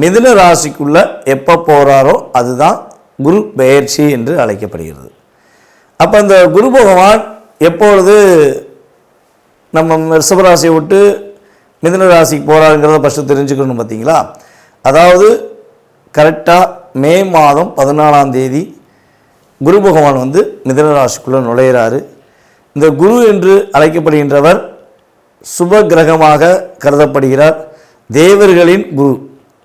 மிதுன ராசிக்குள்ள எப்போ போகிறாரோ அதுதான் குரு பெயர்ச்சி என்று அழைக்கப்படுகிறது. அப்போ இந்த குரு பகவான் எப்பொழுது நம்ம ரிஷபராசியை விட்டு மிதுன ராசிக்கு போகிறாருங்கிறத ஃபஸ்ட்டு தெரிஞ்சுக்கணும் பார்த்தீங்களா? அதாவது கரெக்டாக மே மாதம் பதினாலாம் தேதி குரு பகவான் வந்து மிதுன ராசிக்குள்ளே நுழையிறாரு. இந்த குரு என்று அழைக்கப்படுகின்றவர் சுப கிரகமாக கருதப்படுகிறார். தேவர்களின் குரு.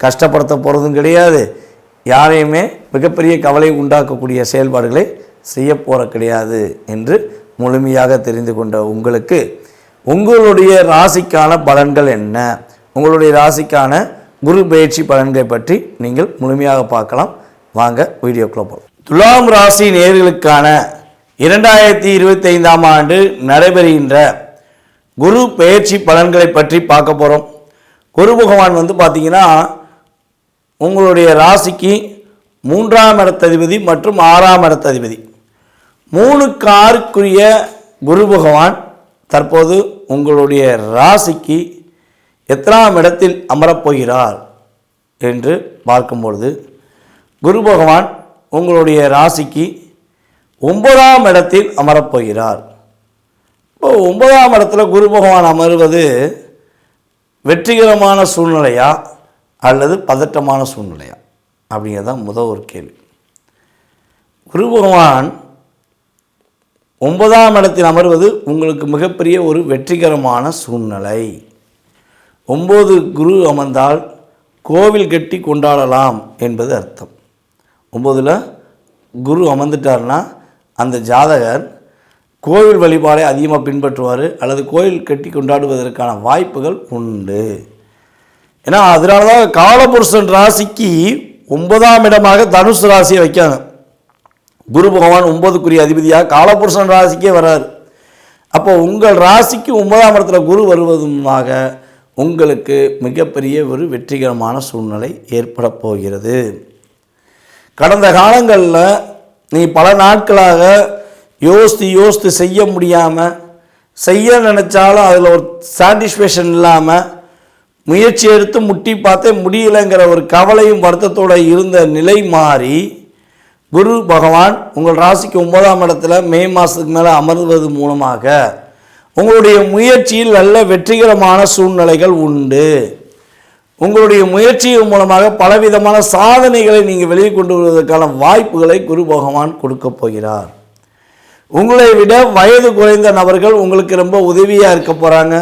கஷ்டப்படுத்த போகிறதும் கிடையாது. யாரையுமே மிகப்பெரிய கவலை உண்டாக்கக்கூடிய செயல்பாடுகளை செய்ய போகிற கிடையாது என்று முழுமையாக தெரிந்து கொண்ட உங்களுக்கு உங்களுடைய ராசிக்கான பலன்கள் என்ன? உங்களுடைய ராசிக்கான குரு பயிற்சி பலன்களை பற்றி நீங்கள் முழுமையாக பார்க்கலாம். வாங்க வீடியோ போகலாம் துலாம் ராசி நேர்களுக்கான இரண்டாயிரத்தி இருபத்தி ஐந்தாம் ஆண்டு நடைபெறுகின்ற குரு பெயர்ச்சி பலன்களை பற்றி பார்க்க போகிறோம் குரு பகவான் வந்து பார்த்திங்கன்னா உங்களுடைய ராசிக்கு மூன்றாம் இடத்ததிபதி மற்றும் ஆறாம் இடத்ததிபதி. மூணுக்கு ஆறுக்குரிய குரு பகவான் தற்போது உங்களுடைய ராசிக்கு எத்தனாம் இடத்தில் அமரப்போகிறார் என்று பார்க்கும்பொழுது குரு பகவான் உங்களுடைய ராசிக்கு ஒன்பதாம் இடத்தில் அமரப்போகிறார். இப்போ ஒன்பதாம் இடத்துல குரு பகவான் அமர்வது வெற்றிகரமான சூழ்நிலையாக அல்லது பதட்டமான சூழ்நிலையா? அப்படிங்கிறது தான் முதல் ஒரு கேள்வி. குரு பகவான் ஒன்பதாம் இடத்தில் அமர்வது உங்களுக்கு மிகப்பெரிய ஒரு வெற்றிகரமான சூழ்நிலை. ஒம்பது குரு அமர்ந்தால் கோவில் கட்டி கொண்டாடலாம் என்பது அர்த்தம். ஒம்பதில் குரு அமர்ந்துட்டார்னா அந்த ஜாதகர் கோவில் வழிபாடை அதிகமாக பின்பற்றுவார் அல்லது கோவில் கட்டி கொண்டாடுவதற்கான வாய்ப்புகள் உண்டு. ஏன்னா அதனால தான் காலபுருஷன் ராசிக்கு ஒன்பதாம் இடமாக தனுசு ராசியை வைக்காங்க குரு பகவான் ஒன்பதுக்குரிய அதிபதியாக காலபுருஷன் ராசிக்கே வராரு. அப்போ உங்கள் ராசிக்கு ஒன்பதாம் இடத்துல குரு வருவதுமாக உங்களுக்கு மிகப்பெரிய ஒரு வெற்றிகரமான சூழ்நிலை ஏற்பட போகிறது. கடந்த காலங்களில் நீ பல நாட்களாக யோசித்து யோசித்து செய்ய முடியாமல் செய்ய நினச்சாலும் அதில் ஒரு சாட்டிஸ்ஃபேக்ஷன் இல்லாமல் முயற்சி எடுத்து முட்டி பார்த்தே முடியலைங்கிற ஒரு கவலையும் வருத்தத்தோடு இருந்த நிலை மாறி குரு பகவான் உங்கள் ராசிக்கு ஒன்பதாம் இடத்துல மே மாதத்துக்கு மேலே அமர்வது மூலமாக உங்களுடைய முயற்சியில் நல்ல வெற்றிகரமான சூழ்நிலைகள் உண்டு. உங்களுடைய முயற்சியின் மூலமாக பலவிதமான சாதனைகளை நீங்கள் வெளியே கொண்டு வருவதற்கான வாய்ப்புகளை குரு பகவான் கொடுக்க போகிறார். உங்களை விட வயது குறைந்த நபர்கள் உங்களுக்கு ரொம்ப உதவியாக இருக்க போகிறாங்க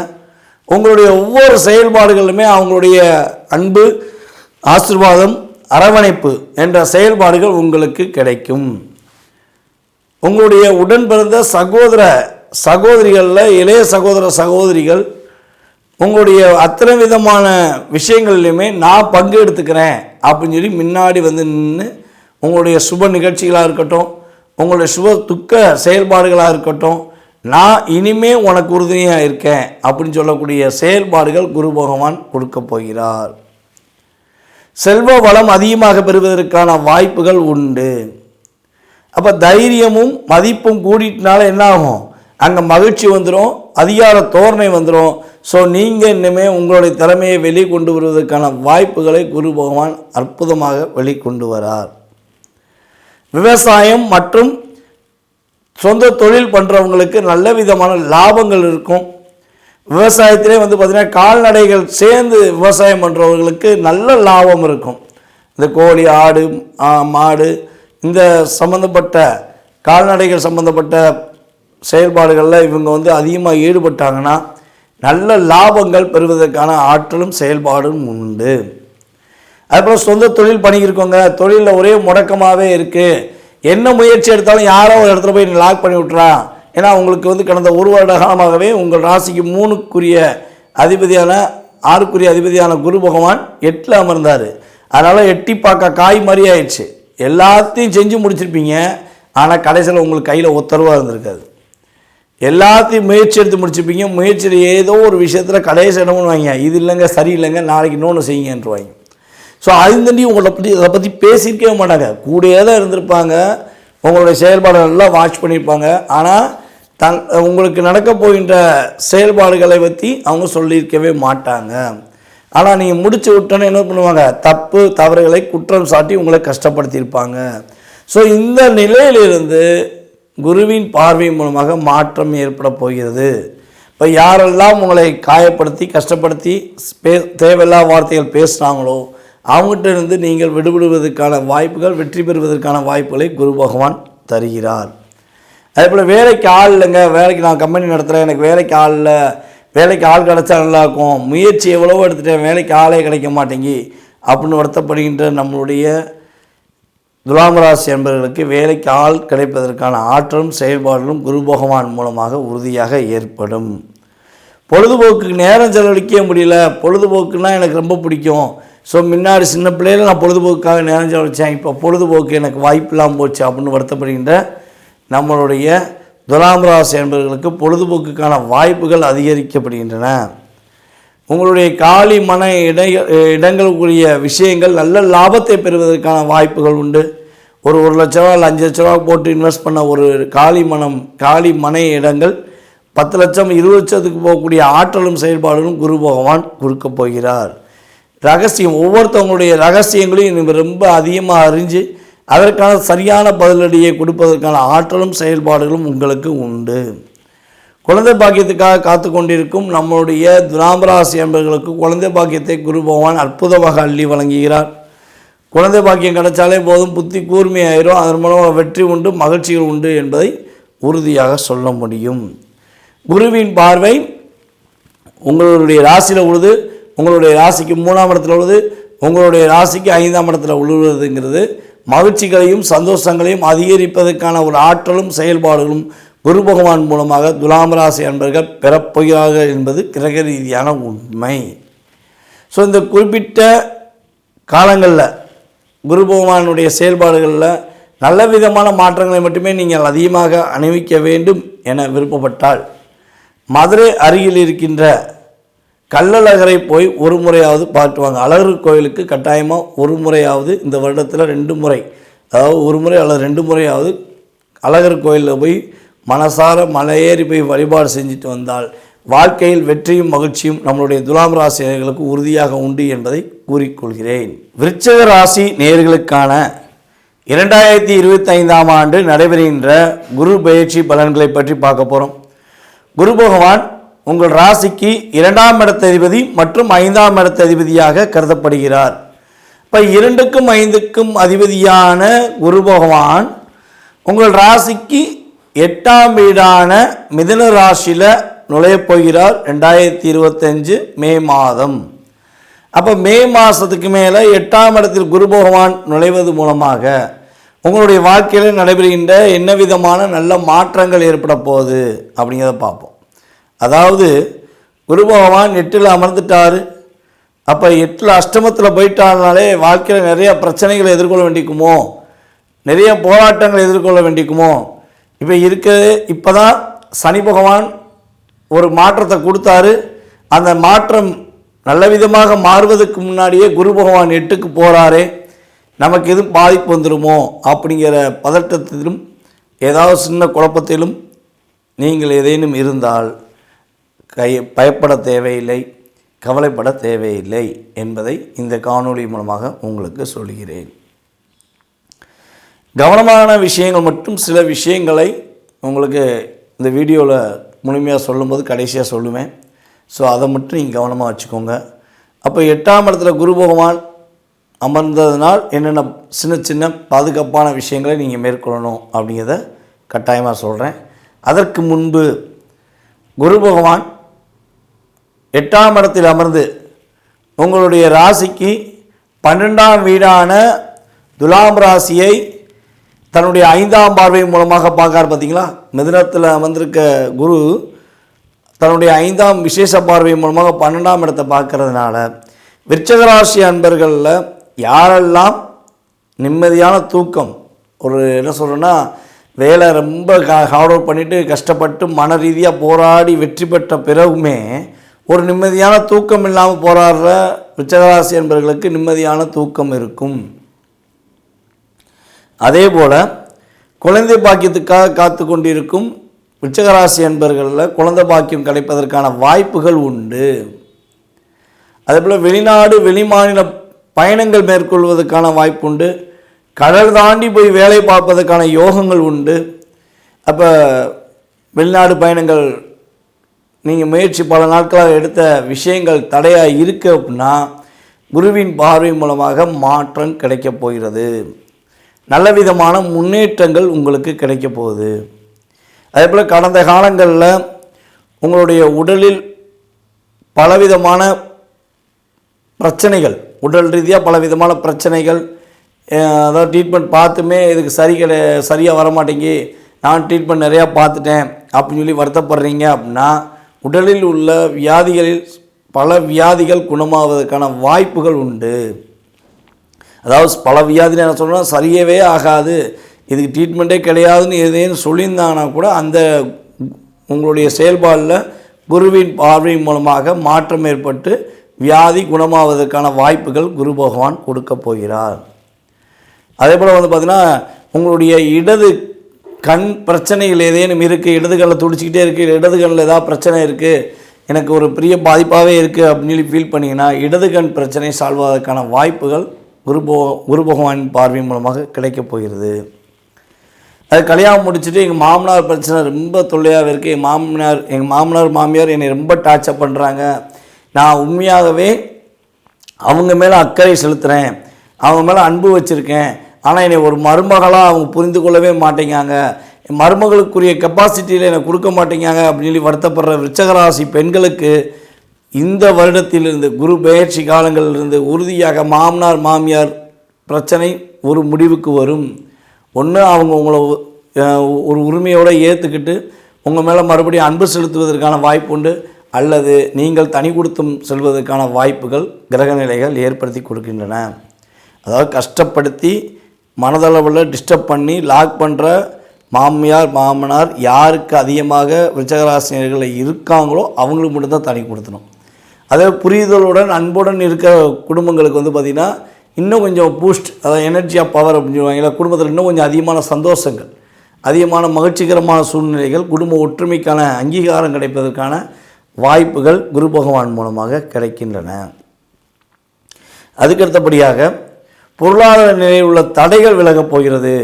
உங்களுடைய ஒவ்வொரு செயல்பாடுகளுமே அவங்களுடைய அன்பு ஆசிர்வாதம் அரவணைப்பு என்ற செயல்பாடுகள் உங்களுக்கு கிடைக்கும். உங்களுடைய உடன் பிறந்த சகோதர சகோதரிகளில் இளைய சகோதர சகோதரிகள் உங்களுடைய அத்தனை விதமான விஷயங்கள்லையுமே நான் பங்கு எடுத்துக்கிறேன் அப்படின்னு சொல்லி முன்னாடி வந்து நின்று உங்களுடைய சுப நிகழ்ச்சிகளாக இருக்கட்டும் உங்களுடைய சுப துக்க செயல்பாடுகளாக இருக்கட்டும் நான் இனிமே உனக்கு உறுதுணையாக இருக்கேன் அப்படின்னு சொல்லக்கூடிய செயல்பாடுகள் குரு பகவான் கொடுக்க போகிறார். செல்வ வளம் அதிகமாக பெறுவதற்கான வாய்ப்புகள் உண்டு. அப்போ தைரியமும் மதிப்பும் கூடிட்டனால என்ன ஆகும் அங்கே மகிழ்ச்சி வந்துடும் அதிகார தோரணை வந்துடும் ஸோ நீங்கள் இன்னுமே உங்களுடைய திறமையை வெளிக்கொண்டு வருவதற்கான வாய்ப்புகளை குரு பகவான் அற்புதமாக வெளிக்கொண்டு வரார். விவசாயம் மற்றும் சொந்த தொழில் பண்ணுறவங்களுக்கு நல்ல விதமான லாபங்கள் இருக்கும். விவசாயத்திலே வந்து பார்த்திங்கன்னா கால்நடைகள் சேர்ந்து விவசாயம் பண்ணுறவர்களுக்கு நல்ல லாபம் இருக்கும். இந்த கோழி ஆடு மாடு இந்த சம்மந்தப்பட்ட கால்நடைகள் சம்மந்தப்பட்ட செயல்பாடுகளில் இவங்க வந்து அதிகமாக ஈடுபட்டாங்கன்னா நல்ல லாபங்கள் பெறுவதற்கான ஆற்றலும் செயல்பாடும் உண்டு. அதுபோல் சொந்த தொழில் பண்ணியிருக்கோங்க தொழிலில் ஒரே முடக்கமாகவே இருக்குது என்ன முயற்சி எடுத்தாலும் யாரோ ஒரு இடத்துல போய் லாக் பண்ணி விட்றான் ஏன்னா உங்களுக்கு வந்து கடந்த ஒரு வருட காலமாகவே உங்கள் ராசிக்கு மூணுக்குரிய அதிபதியான ஆறுக்குரிய அதிபதியான குரு பகவான் எட்டில் அமர்ந்தார். அதனால் எட்டி பார்க்க காய் மாதிரி ஆயிடுச்சு. எல்லாத்தையும் செஞ்சு முடிச்சிருப்பீங்க. ஆனால் கடைசியில் உங்களுக்கு கையில் ஒத்தரவாக இருந்திருக்காது. எல்லாத்தையும் முயற்சி எடுத்து முடிச்சுப்பீங்க முயற்சியில் ஏதோ ஒரு விஷயத்தில் கடைசி இடம்னு வாங்க இது இல்லைங்க சரியில்லைங்க நாளைக்கு இன்னொன்று செய்யுங்கன்றவாங்க. ஸோ அதுந்தண்டி உங்களை பற்றி அதை பற்றி பேசியிருக்கவே மாட்டாங்க. கூடயே தான் இருந்திருப்பாங்க. உங்களுடைய செயல்பாடு நல்லா வாட்ச் பண்ணியிருப்பாங்க. ஆனால் தங் உங்களுக்கு நடக்க போகின்ற செயல்பாடுகளை பற்றி அவங்க சொல்லியிருக்கவே மாட்டாங்க. ஆனால் நீங்கள் முடிச்சு விட்டோன்னே என்ன பண்ணுவாங்க? தப்பு தவறுகளை குற்றம் சாட்டி உங்களை கஷ்டப்படுத்தியிருப்பாங்க. ஸோ இந்த நிலையிலிருந்து குருவின் பார்வை மூலமாக மாற்றம் ஏற்பட போகிறது. இப்போ யாரெல்லாம் உங்களை காயப்படுத்தி கஷ்டப்படுத்தி பே தேவையில்லா வார்த்தைகள் பேசுகிறாங்களோ அவங்ககிட்ட இருந்து நீங்கள் விடுபடுவதற்கான வாய்ப்புகள் வெற்றி பெறுவதற்கான வாய்ப்புகளை குரு பகவான் தருகிறார். அதே போல் வேலைக்கு ஆள் இல்லைங்க. வேலைக்கு நான் கம்பெனி நடத்துகிறேன் எனக்கு வேலைக்கு ஆள் இல்லை. வேலைக்கு ஆள் கிடச்சா நல்லாயிருக்கும் முயற்சி எவ்வளவோ எடுத்துட்டேன். வேலைக்கு ஆளே கிடைக்க மாட்டேங்கி அப்படின்னு வருத்தப்படுகின்ற நம்மளுடைய துலாம் ராசி என்பவர்களுக்கு வேலைக்கு ஆள் கிடைப்பதற்கான ஆற்றலும் செயல்பாடுகளும் குரு பகவான் மூலமாக உறுதியாக ஏற்படும். பொழுதுபோக்குக்கு நேரம் செலவழிக்க முடியல. பொழுதுபோக்குன்னா எனக்கு ரொம்ப பிடிக்கும். ஸோ முன்னாடி சின்ன பிள்ளையில நான் பொழுதுபோக்குக்காக நேரம் செலவழித்தேன் இப்போ பொழுதுபோக்கு எனக்கு வாய்ப்பில்லாமல் போச்சு அப்படின்னு வருத்தப்படுகின்ற நம்மளுடைய துலாம் ராசி என்பவர்களுக்கு பொழுதுபோக்குக்கான வாய்ப்புகள் அதிகரிக்கப்படுகின்றன. உங்களுடைய காலி மன இட இடங்களுக்குரிய விஷயங்கள் நல்ல லாபத்தை பெறுவதற்கான வாய்ப்புகள் உண்டு. ஒரு ஒரு லட்ச ரூபா இல்லை அஞ்சு லட்ச ரூபா போட்டு இன்வெஸ்ட் பண்ண ஒரு காலி மனம் காலி மனை இடங்கள் பத்து லட்சம் இருபது லட்சத்துக்கு போகக்கூடிய ஆற்றலும் செயல்பாடுகளும் குரு பகவான் கொடுக்கப் போகிறார். ரகசியம் ஒவ்வொருத்தவங்களுடைய ரகசியங்களையும் நீங்கள் ரொம்ப அதிகமாக அறிஞ்சு அதற்கான சரியான பதிலடியை கொடுப்பதற்கான ஆற்றலும் செயல்பாடுகளும் உங்களுக்கு உண்டு. குழந்தை பாக்கியத்துக்காக காத்து கொண்டிருக்கும் நம்முடைய துராமராசி என்பவர்களுக்கு குழந்தை பாக்கியத்தை குரு பகவான் அற்புதமாக அள்ளி வழங்குகிறார். குழந்தை பாக்கியம் கிடைச்சாலே போதும் புத்தி கூர்மையாயிரும் அதன் மூலமாக வெற்றி உண்டு மகிழ்ச்சிகள் உண்டு என்பதை உறுதியாக சொல்ல முடியும். குருவின் பார்வை உங்களுடைய ராசியில் உழுது உங்களுடைய ராசிக்கு மூணாம் இடத்துல உள்ளது உங்களுடைய ராசிக்கு ஐந்தாம் இடத்துல உள்ளுவதுங்கிறது மகிழ்ச்சிகளையும் சந்தோஷங்களையும் அதிகரிப்பதற்கான ஒரு ஆற்றலும் செயல்பாடுகளும் குரு பகவான் மூலமாக துலாம் ராசி அன்பர்கள் பெறப்போகிறார்கள் என்பது கிரக ரீதியான உண்மை. ஸோ இந்த குறிப்பிட்ட காலங்களில் குரு பகவானுடைய செயல்பாடுகளில் நல்ல விதமான மாற்றங்களை மட்டுமே நீங்கள் அதிகமாக அணிவிக்க வேண்டும் என விருப்பப்பட்டால் மதுரை அருகில் இருக்கின்ற கள்ளழகரை போய் ஒரு முறையாவது பார்த்துவாங்க அழகர் கோயிலுக்கு கட்டாயமாக ஒரு முறையாவது இந்த வருடத்தில் ரெண்டு முறை. அதாவது ஒரு முறை அல்லது ரெண்டு முறையாவது அழகர் கோயிலில் போய் மனசார மலையேறி போய் வழிபாடு செஞ்சுட்டு வந்தால் வாழ்க்கையில் வெற்றியும் மகிழ்ச்சியும் நம்மளுடைய துலாம் ராசினர்களுக்கு உறுதியாக உண்டு என்பதை கூறிக்கொள்கிறேன். விருச்சக ராசி நேர்களுக்கான இரண்டாயிரத்தி இருபத்தி ஐந்தாம் ஆண்டு நடைபெறுகின்ற குரு பயிற்சி பலன்களை பற்றி பார்க்க போகிறோம் குரு பகவான் உங்கள் ராசிக்கு இரண்டாம் இடத்ததிபதி மற்றும் ஐந்தாம் இடத்ததிபதியாக கருதப்படுகிறார். இப்போ இரண்டுக்கும் ஐந்துக்கும் அதிபதியான குரு பகவான் உங்கள் ராசிக்கு எட்டாம் வீடான மிதுன ராசியில் நுழையப் போகிறார் ரெண்டாயிரத்தி இருபத்தஞ்சு மே மாதம். அப்போ மே மாதத்துக்கு மேலே எட்டாம் இடத்தில் குரு பகவான் நுழைவது மூலமாக உங்களுடைய வாழ்க்கையில் நடைபெறுகின்ற என்ன விதமான நல்ல மாற்றங்கள் ஏற்பட போகுது அப்படிங்கிறத பார்ப்போம். அதாவது குரு பகவான் எட்டில் அமர்ந்துட்டார். அப்போ எட்டில் அஷ்டமத்தில் போயிட்டாருனாலே வாழ்க்கையில் நிறைய பிரச்சனைகளை எதிர்கொள்ள வேண்டிக்குமோ? நிறைய போராட்டங்களை எதிர்கொள்ள வேண்டிக்குமோ? இப்போ இருக்கிறது இப்போ தான் சனி பகவான் ஒரு மாற்றத்தை கொடுத்தாரு. அந்த மாற்றம் நல்ல விதமாக மாறுவதற்கு முன்னாடியே குரு பகவான் எட்டுக்கு போகிறாரே நமக்கு எதுவும் பாதிப்பு வந்துடுமோ அப்படிங்கிற பதட்டத்திலும் ஏதாவது சின்ன குழப்பத்திலும் நீங்கள் ஏதேனும் இருந்தால் கை பயப்பட தேவையில்லை கவலைப்பட தேவையில்லை என்பதை இந்த காணொளி மூலமாக உங்களுக்கு சொல்கிறேன். கவனமான விஷயங்கள் மட்டும் சில விஷயங்களை உங்களுக்கு இந்த வீடியோவில் முழுமையாக சொல்லும்போது கடைசியாக சொல்லுவேன். ஸோ அதை மட்டும் நீங்கள் கவனமாக வச்சுக்கோங்க. அப்போ எட்டாம் இடத்துல குரு பகவான் அமர்ந்ததுனால் என்னென்ன சின்ன சின்ன பாதுகாப்பான விஷயங்களை நீங்கள் மேற்கொள்ளணும் அப்படிங்கிறத கட்டாயமாக சொல்கிறேன் அதற்கு முன்பு குரு பகவான் எட்டாம் இடத்தில் அமர்ந்து உங்களுடைய ராசிக்கு பன்னெண்டாம் வீடான துலாம் ராசியை தன்னுடைய ஐந்தாம் பார்வை மூலமாக பார்க்கார் பார்த்தீங்களா? மிதனத்தில் அமர்ந்திருக்க குரு தன்னுடைய ஐந்தாம் விசேஷ பார்வை மூலமாக பன்னெண்டாம் இடத்தை பார்க்கறதுனால விருச்சகராசி அன்பர்களில் யாரெல்லாம் நிம்மதியான தூக்கம் ஒரு என்ன சொல்கிறேன்னா வேலை ரொம்ப ஹார்ட் ஒர்க் பண்ணிவிட்டு கஷ்டப்பட்டு மன ரீதியாக போராடி வெற்றி பெற்ற பிறகுமே ஒரு நிம்மதியான தூக்கம் இல்லாமல் போராடுற விச்சகராசி என்பவர்களுக்கு நிம்மதியான தூக்கம் இருக்கும். அதே போல் குழந்தை பாக்கியத்துக்காக காத்து கொண்டிருக்கும் விச்சகராசி என்பர்களில் குழந்தை பாக்கியம் கிடைப்பதற்கான வாய்ப்புகள் உண்டு. அதே போல் வெளிநாடு வெளிமாநில பயணங்கள் மேற்கொள்வதற்கான வாய்ப்பு உண்டு. கடல் தாண்டி போய் வேலை பார்ப்பதற்கான யோகங்கள் உண்டு. அப்போ வெளிநாடு பயணங்கள் நீங்கள் முயற்சி பல நாட்களாக எடுத்த விஷயங்கள் தடையாக இருக்கு அப்படின்னா குருவின் பார்வை மூலமாக மாற்றம் கிடைக்கப் போகிறது. நல்ல விதமான முன்னேற்றங்கள் உங்களுக்கு கிடைக்க போகுது. அதே போல் கடந்த காலங்களில் உங்களுடைய உடலில் பலவிதமான பிரச்சனைகள் உடல் ரீதியாக பலவிதமான பிரச்சனைகள் அதாவது ட்ரீட்மெண்ட் பார்த்துமே இதுக்கு சரி கிடை சரியாக வர மாட்டேங்கி நான் ட்ரீட்மெண்ட் நிறையா பார்த்துட்டேன் அப்படின்னு சொல்லி வருத்தப்படுறீங்க அப்படின்னா உடலில் உள்ள வியாதிகளில் பல வியாதிகள் குணமாவதற்கான வாய்ப்புகள் உண்டு. அதாவது பல வியாதிகள் என்ன சொல்கிறோம் சரியவே ஆகாது. இதுக்கு ட்ரீட்மெண்ட்டே கிடையாதுன்னு எதையும் சொல்லியிருந்தாங்கன்னா கூட அந்த உங்களுடைய செயல்பாடில் குருவின் பார்வை மூலமாக மாற்றம் ஏற்பட்டு வியாதி குணமாவதற்கான வாய்ப்புகள் குரு பகவான் கொடுக்க போகிறார். அதே போல் வந்து பார்த்திங்கன்னா உங்களுடைய இடது கண் பிரச்சனைகள் ஏதேனும் இருக்குது இடது கண்ணில் துடிச்சிக்கிட்டே இருக்குது இடது கண்ணில் ஏதாவது பிரச்சனை இருக்குது எனக்கு ஒரு பெரிய பாதிப்பாகவே இருக்குது அப்படின்னு சொல்லி ஃபீல் பண்ணிங்கன்னா இடது கண் பிரச்சனை சால்வ் ஆவதற்கான வாய்ப்புகள் குரு போ குரு பகவானின் பார்வை மூலமாக கிடைக்கப் போகிறது. அது கல்யாணம் முடிச்சுட்டு எங்கள் மாமனார் பிரச்சனை ரொம்ப தொல்லையாக இருக்குது எங்கள் மாமனார் எங்கள் மாமனார் மாமியார் என்னை ரொம்ப டார்ச்சர் பண்ணுறாங்க நான் உண்மையாகவே அவங்க மேலே அக்கறை செலுத்துகிறேன் அவங்க மேலே அன்பு வச்சுருக்கேன். ஆனால் என்னை ஒரு மருமகளாக அவங்க புரிந்து கொள்ளவே மாட்டேங்காங்க. என் மருமகளுக்குரிய கெப்பாசிட்டியில் எனக்கு கொடுக்க மாட்டேங்காங்க அப்படின்னு சொல்லி வருத்தப்படுற விருச்சகராசி பெண்களுக்கு இந்த வருடத்திலிருந்து குரு பெயர்ச்சி காலங்களிலிருந்து உறுதியாக மாமனார் மாமியார் பிரச்சனை ஒரு முடிவுக்கு வரும். ஒன்று அவங்க உங்களை ஒரு உரிமையோடு ஏற்றுக்கிட்டு உங்கள் மேலே மறுபடியும் அன்பு செலுத்துவதற்கான வாய்ப்பு உண்டு. அல்லது நீங்கள் தனி கொடுத்தும் செல்வதற்கான வாய்ப்புகள் கிரக நிலைகள் ஏற்படுத்தி கொடுக்கின்றன. அதாவது கஷ்டப்படுத்தி மனதளவில் டிஸ்டர்ப் பண்ணி லாக் பண்ணுற மாமியார் மாமனார் யாருக்கு அதிகமாக விருச்சகராசினியர்கள் இருக்காங்களோ அவங்களுக்கு மட்டும்தான் தனி கொடுத்தணும். அதே புரிதலுடன் அன்புடன் இருக்க குடும்பங்களுக்கு வந்து பார்த்திங்கன்னா இன்னும் கொஞ்சம் பூஸ்ட் அதாவது எனர்ஜி ஆஃப் பவர் அப்படின்னு சொல்லுவாங்க. குடும்பத்தில் இன்னும் கொஞ்சம் அதிகமான சந்தோஷங்கள் அதிகமான மகிழ்ச்சிகரமான சூழ்நிலைகள் குடும்ப ஒற்றுமைக்கான அங்கீகாரம் கிடைப்பதற்கான வாய்ப்புகள் குரு பகவான் மூலமாக கிடைக்கின்றன. அதுக்கடுத்தபடியாக பொருளாதார நிலையில் உள்ள தடைகள் விலகப் போகிறது.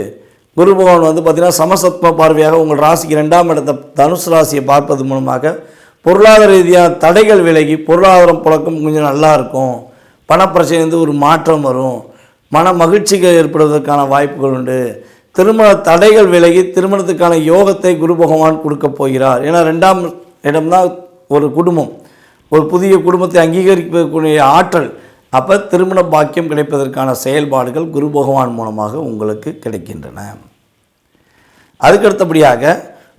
குரு பகவான் வந்து பார்த்திங்கன்னா சமசத்ம பார்வையாக உங்கள் ராசிக்கு ரெண்டாம் இடத்த தனுசு ராசியை பார்ப்பது மூலமாக பொருளாதார ரீதியாக தடைகள் விலகி பொருளாதாரம் புழக்கம் கொஞ்சம் நல்லா இருக்கும். பணப்பிரச்சனை வந்து ஒரு மாற்றம் வரும். மன மகிழ்ச்சிகள் ஏற்படுவதற்கான வாய்ப்புகள் உண்டு. திருமண தடைகள் விலகி திருமணத்துக்கான யோகத்தை குரு பகவான் கொடுக்கப் போகிறார். ஏன்னா ரெண்டாம் இடம்தான் ஒரு குடும்பம். ஒரு புதிய குடும்பத்தை அங்கீகரிக்கக்கூடிய ஆற்றல் அப்போ திருமண பாக்கியம் கிடைப்பதற்கான செயல்பாடுகள் குரு பகவான் மூலமாக உங்களுக்கு கிடைக்கின்றன. அதுக்கடுத்தபடியாக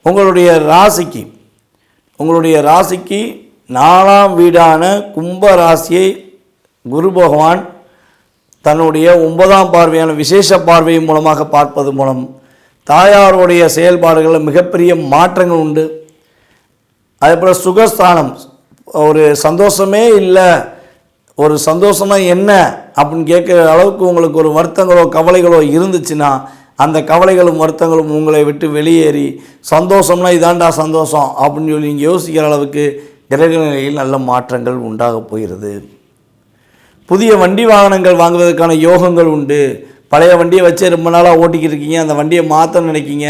உங்களுடைய ராசிக்கு உங்களுடைய ராசிக்கு நாலாம் வீடான கும்ப ராசியை குரு பகவான் தன்னுடைய ஒன்பதாம் பார்வையான விசேஷ பார்வையின் மூலமாக பார்ப்பது மூலம் தாயாருடைய செயல்பாடுகளில் மிகப்பெரிய மாற்றங்கள் உண்டு. அதே போல் சுகஸ்தானம் ஒரு சந்தோஷமே இல்லை ஒரு சந்தோஷமாக என்ன அப்படின்னு கேட்குற அளவுக்கு உங்களுக்கு ஒரு வருத்தங்களோ கவலைகளோ இருந்துச்சுன்னா அந்த கவலைகளும் வருத்தங்களும் உங்களை விட்டு வெளியேறி சந்தோஷம்னா இதாண்டா சந்தோஷம் அப்படின்னு சொல்லி நீங்கள் யோசிக்கிற அளவுக்கு கிரக நிலையில் நல்ல மாற்றங்கள் உண்டாகப் போகிறது. புதிய வண்டி வாகனங்கள் வாங்குவதற்கான யோகங்கள் உண்டு. பழைய வண்டியை வச்சு ரொம்ப நாளாக ஓட்டிக்கிட்டு இருக்கீங்க அந்த வண்டியை மாற்ற நினைக்கிங்க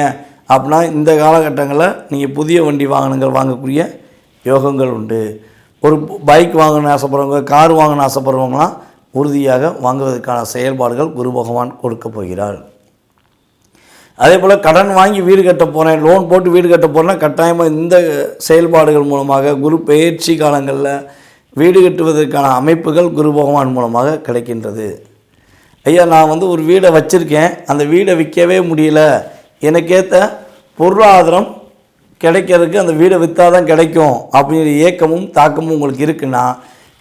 அப்படின்னா இந்த காலகட்டங்களில் நீங்கள் புதிய வண்டி வாகனங்கள் வாங்கக்கூடிய யோகங்கள் உண்டு. ஒரு பைக் வாங்கணும்னு ஆசைப்படுறவங்க கார் வாங்கணும்னு ஆசைப்படுறவங்களாம் உறுதியாக வாங்குவதற்கான செயல்பாடுகள் குரு பகவான் கொடுக்க போகிறார். அதே போல் கடன் வாங்கி வீடு கட்ட போகிறேன் லோன் போட்டு வீடு கட்ட போகிறேன்னா கட்டாயமாக இந்த செயல்பாடுகள் மூலமாக குரு பயிற்சி காலங்களில் வீடு கட்டுவதற்கான அமைப்புகள் குரு பகவான் மூலமாக கிடைக்கின்றது. ஐயா நான் வந்து ஒரு வீடை வச்சுருக்கேன். அந்த வீடை விற்கவே முடியல. எனக்கேற்ற பொருளாதாரம் கிடைக்கிறதுக்கு அந்த வீடை விற்றா தான் கிடைக்கும் அப்படிங்கிற ஏக்கமும் தாக்கமும் உங்களுக்கு இருக்குன்னா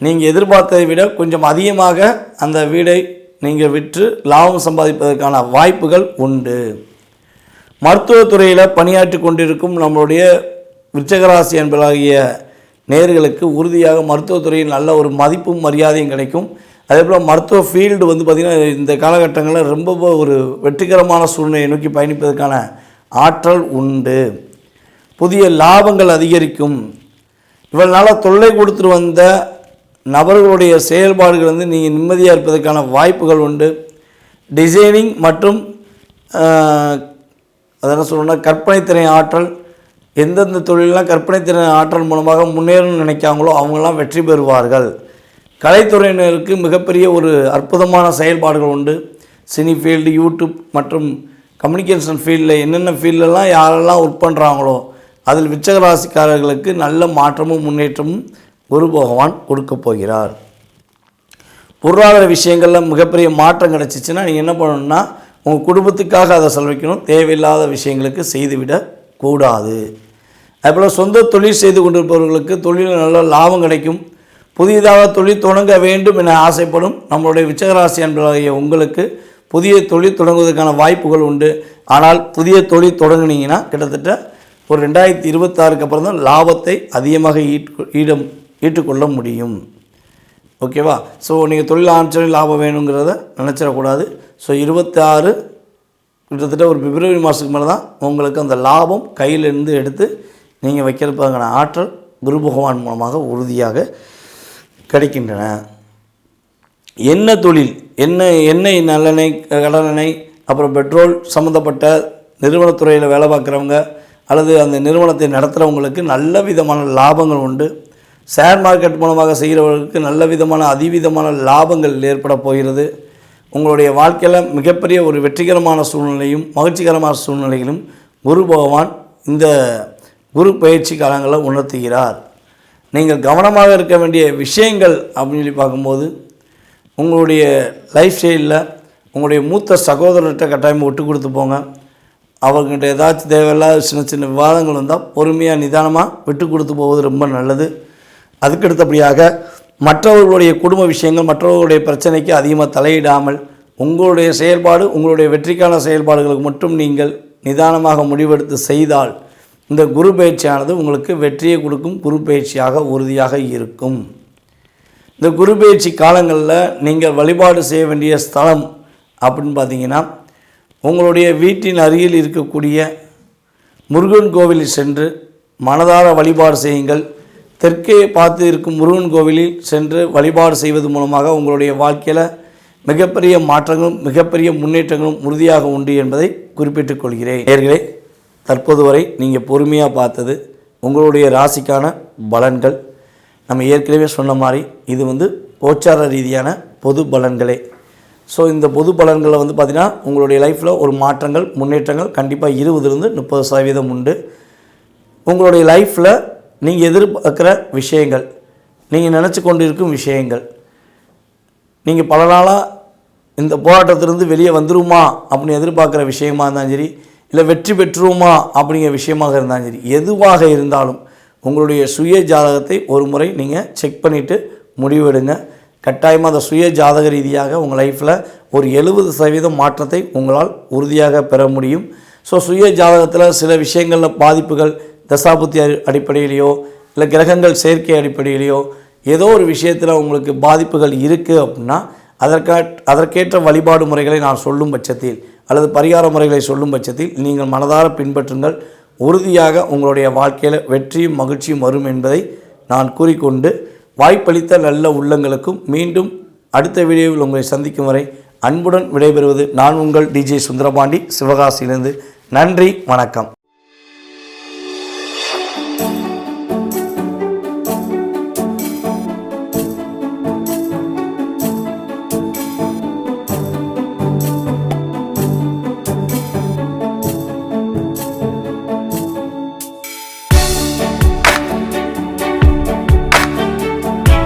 நீங்கள் எதிர்பார்த்ததை விட கொஞ்சம் அதிகமாக அந்த வீடை நீங்கள் விற்று லாபம் சம்பாதிப்பதற்கான வாய்ப்புகள் உண்டு. மருத்துவத்துறையில் பணியாற்றி கொண்டிருக்கும் நம்மளுடைய விருச்சகராசி என்பதாகிய நேர்களுக்கு உறுதியாக மருத்துவத்துறையில் நல்ல ஒரு மதிப்பும் மரியாதையும் கிடைக்கும். அதே போல் மருத்துவ ஃபீல்டு வந்து பார்த்திங்கன்னா இந்த காலகட்டங்களில் ரொம்ப ஒரு வெற்றிகரமான சூழ்நிலையை நோக்கி பயணிப்பதற்கான ஆற்றல் உண்டு. புதிய லாபங்கள் அதிகரிக்கும். இவ்வளவு நாளாக தொல்லை கொடுத்துட்டு வந்த நபர்களுடைய செயல்பாடுகள் வந்து நீங்கள் நிம்மதியாக இருப்பதற்கான வாய்ப்புகள் உண்டு. டிசைனிங் மற்றும் ஆஹ், என்ன சொல்லணும்னா கற்பனைத்திறன் ஆற்றல் எந்தெந்த தொழிலெலாம் கற்பனைத்திறன் ஆற்றல் மூலமாக முன்னேறணும்னு நினைக்காங்களோ அவங்கெல்லாம் வெற்றி பெறுவார்கள். கலைத்துறையினருக்கு மிகப்பெரிய ஒரு அற்புதமான செயல்பாடுகள் உண்டு. சினி ஃபீல்டு யூடியூப் மற்றும் கம்யூனிகேஷன் ஃபீல்டில் என்னென்ன ஃபீல்டெல்லாம் யாரெல்லாம் ஒர்க் பண்ணுறாங்களோ அதில் விச்சகராசிக்காரர்களுக்கு நல்ல மாற்றமும் முன்னேற்றமும் குரு பகவான் கொடுக்கப் போகிறார். பொருளாதார விஷயங்களில் மிகப்பெரிய மாற்றம் கிடச்சிச்சின்னா நீங்கள் என்ன பண்ணணும்னா உங்கள் குடும்பத்துக்காக அதை செலவிக்கணும் தேவையில்லாத விஷயங்களுக்கு செய்துவிடக் கூடாது அதுபோல் சொந்த தொழில் செய்து கொண்டிருப்பவர்களுக்கு தொழிலில் நல்ல லாபம் கிடைக்கும். புதியதாக தொழில் தொடங்க வேண்டும் என ஆசைப்படும் நம்மளுடைய விச்சகராசி அன்பாகிய உங்களுக்கு புதிய தொழில் தொடங்குவதற்கான வாய்ப்புகள் உண்டு. ஆனால் புதிய தொழில் தொடங்குனீங்கன்னா கிட்டத்தட்ட ஒரு ரெண்டாயிரத்தி இருபத்தாறுக்கு அப்புறம் தான் லாபத்தை அதிகமாக ஈட்டு ஈடம் ஈட்டுக்கொள்ள முடியும். ஓகேவா? ஸோ நீங்கள் தொழில் ஆரம்பிச்சோடனே லாபம் வேணுங்கிறத நினச்சிடக்கூடாது. ஸோ இருபத்தாறு கிட்டத்தட்ட ஒரு பிப்ரவரி மாதத்துக்கு மேலே தான் உங்களுக்கு அந்த லாபம் கையிலிருந்து எடுத்து நீங்கள் வைக்கிறதுக்கான ஆற்றல் குரு பகவான் மூலமாக உறுதியாக கிடைக்கின்றன. என்ன தொழில்? என்ன எண்ணெய் நல்லெண்ணெய் கடலெண்ணெய் அப்புறம் பெட்ரோல் சம்மந்தப்பட்ட நிறுவனத்துறையில் வேலை பார்க்குறவங்க அல்லது அந்த நிறுவனத்தை நடத்துகிறவங்களுக்கு நல்ல விதமான லாபங்கள் உண்டு. ஷேர் மார்க்கெட் மூலமாக செய்கிறவர்களுக்கு நல்ல விதமான அதிவிதமான லாபங்கள் ஏற்பட போகிறது. உங்களுடைய வாழ்க்கையில் மிகப்பெரிய ஒரு வெற்றிகரமான சூழ்நிலையும் மகிழ்ச்சிகரமான சூழ்நிலையிலும் குரு பகவான் இந்த குரு பயிற்சி காலங்களில் உணர்த்துகிறார். நீங்கள் கவனமாக இருக்க வேண்டிய விஷயங்கள் அப்படின்னு சொல்லி பார்க்கும்போது உங்களுடைய லைஃப் ஸ்டைலில் உங்களுடைய மூத்த சகோதரர்கிட்ட கட்டாயம் விட்டு கொடுத்து போங்க. அவர்கிட்ட ஏதாச்சும் தேவையில்லாத சின்ன சின்ன விவாதங்கள் வந்தால் பொறுமையாக நிதானமாக விட்டு கொடுத்து போவது ரொம்ப நல்லது. அதுக்கடுத்தபடியாக மற்றவர்களுடைய குடும்ப விஷயங்கள் மற்றவர்களுடைய பிரச்சனைக்கு அதிகமாக தலையிடாமல் உங்களுடைய செயல்பாடு உங்களுடைய வெற்றிக்கான செயல்பாடுகளுக்கு மட்டும் நீங்கள் நிதானமாக முடிவெடுத்து செய்தால் இந்த குரு பயிற்சியானது உங்களுக்கு வெற்றியை கொடுக்கும் குரு பயிற்சியாக உறுதியாக இருக்கும். இந்த குரு பயிற்சி காலங்களில் நீங்கள் வழிபாடு செய்ய வேண்டிய ஸ்தலம் அப்படின்னு பார்த்தீங்கன்னா உங்களுடைய வீட்டின் அருகில் இருக்கக்கூடிய முருகன் கோவிலில் சென்று மனதார வழிபாடு செய்யுங்கள். தெற்கே பார்த்து இருக்கும் முருகன் கோவிலில் சென்று வழிபாடு செய்வது மூலமாக உங்களுடைய வாழ்க்கையில் மிகப்பெரிய மாற்றங்களும் மிகப்பெரிய முன்னேற்றங்களும் உறுதியாக உண்டு என்பதை குறிப்பிட்டுக் கொள்கிறேன். நேர்களே தற்போது வரை நீங்கள் பொறுமையாக பார்த்தது உங்களுடைய ராசிக்கான பலன்கள். நம்ம ஏற்கனவே சொன்ன மாதிரி இது வந்து கோச்சார ரீதியான பொது பலன்களே. ஸோ இந்த பொது பலன்களில் வந்து பார்த்திங்கன்னா உங்களுடைய லைஃப்பில் ஒரு மாற்றங்கள் முன்னேற்றங்கள் கண்டிப்பாக இருபதுலேருந்து முப்பது சதவீதம் உண்டு. உங்களுடைய லைஃப்பில் நீங்கள் எதிர்பார்க்குற விஷயங்கள் நீங்கள் நினச்சி கொண்டிருக்கும் விஷயங்கள் நீங்கள் பல நாளாக இந்த போராட்டத்திலிருந்து வெளியே வந்துருமா அப்படின்னு எதிர்பார்க்குற விஷயமா இருந்தாலும் சரி இல்லை வெற்றி பெற்றுருமா அப்படிங்கிற விஷயமாக இருந்தாலும் சரி எதுவாக இருந்தாலும் உங்களுடைய சுய ஜாதகத்தை ஒரு முறை நீங்கள் செக் பண்ணிவிட்டு முடிவெடுங்க. கட்டாயமாக அந்த சுய ஜாதக ரீதியாக உங்கள் லைஃப்பில் ஒரு எழுபது சதவீதம் மாற்றத்தை உங்களால் உறுதியாக பெற முடியும். ஸோ சுய ஜாதகத்தில் சில விஷயங்களில் பாதிப்புகள் தசாபுத்தி அடிப்படையிலேயோ அடிப்படையிலையோ இல்லை கிரகங்கள் சேர்க்கை அடிப்படையிலையோ ஏதோ ஒரு விஷயத்தில் உங்களுக்கு பாதிப்புகள் இருக்குது அப்படின்னா அதற்கா அதற்கேற்ற வழிபாடு முறைகளை நான் சொல்லும் பட்சத்தில் அல்லது பரிகார முறைகளை சொல்லும் பட்சத்தில் நீங்கள் மனதார பின்பற்றுங்கள். உறுதியாக உங்களுடைய வாழ்க்கையில் வெற்றியும் மகிழ்ச்சியும் வரும் என்பதை நான் கூறிக்கொண்டு வாய்ப்பளித்த நல்ல உள்ளங்களுக்கும் மீண்டும் அடுத்த வீடியோவில் உங்களை சந்திக்கும் வரை அன்புடன் விடைபெறுவது நான் உங்கள் டிஜே சுந்தரபாண்டி. சிவகாசியிலிருந்து நன்றி வணக்கம்.